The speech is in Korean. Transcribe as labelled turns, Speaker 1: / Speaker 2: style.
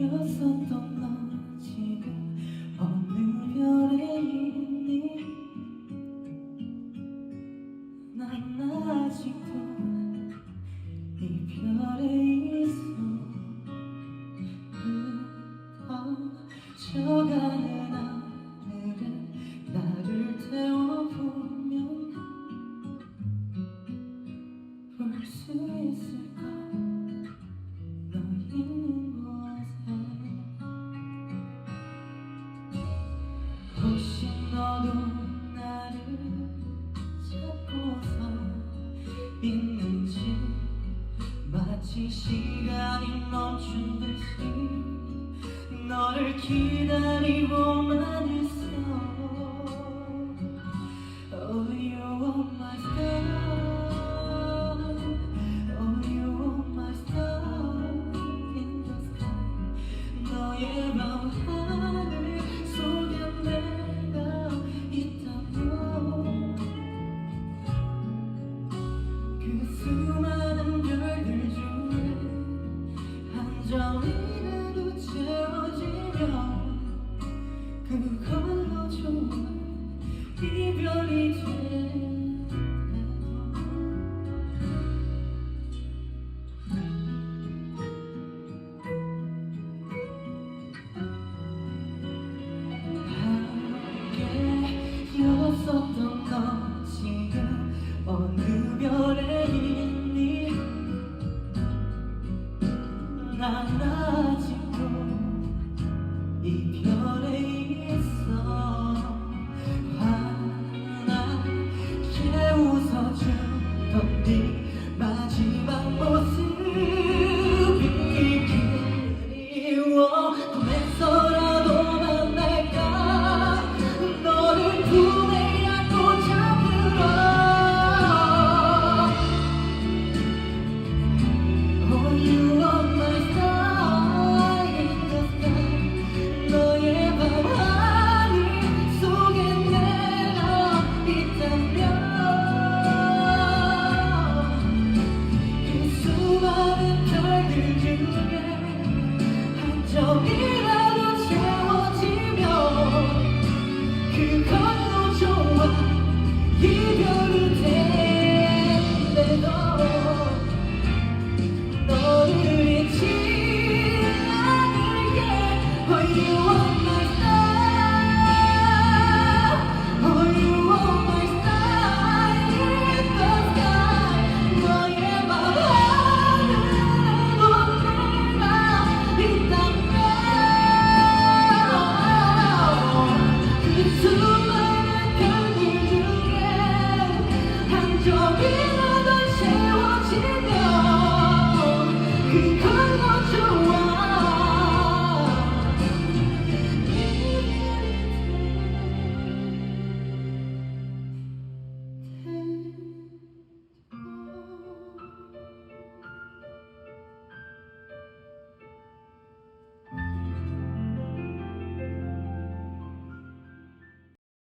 Speaker 1: 였었던 너 기다리고만 있어 Oh you are my star Oh you are my star in the sky 너의 맘 하늘 속에 내가 있다면 그 수많은 그걸로 좋아. 이별이 돼도 함께였었던 너 지금 어느 별에 있니? 난 아직 for you.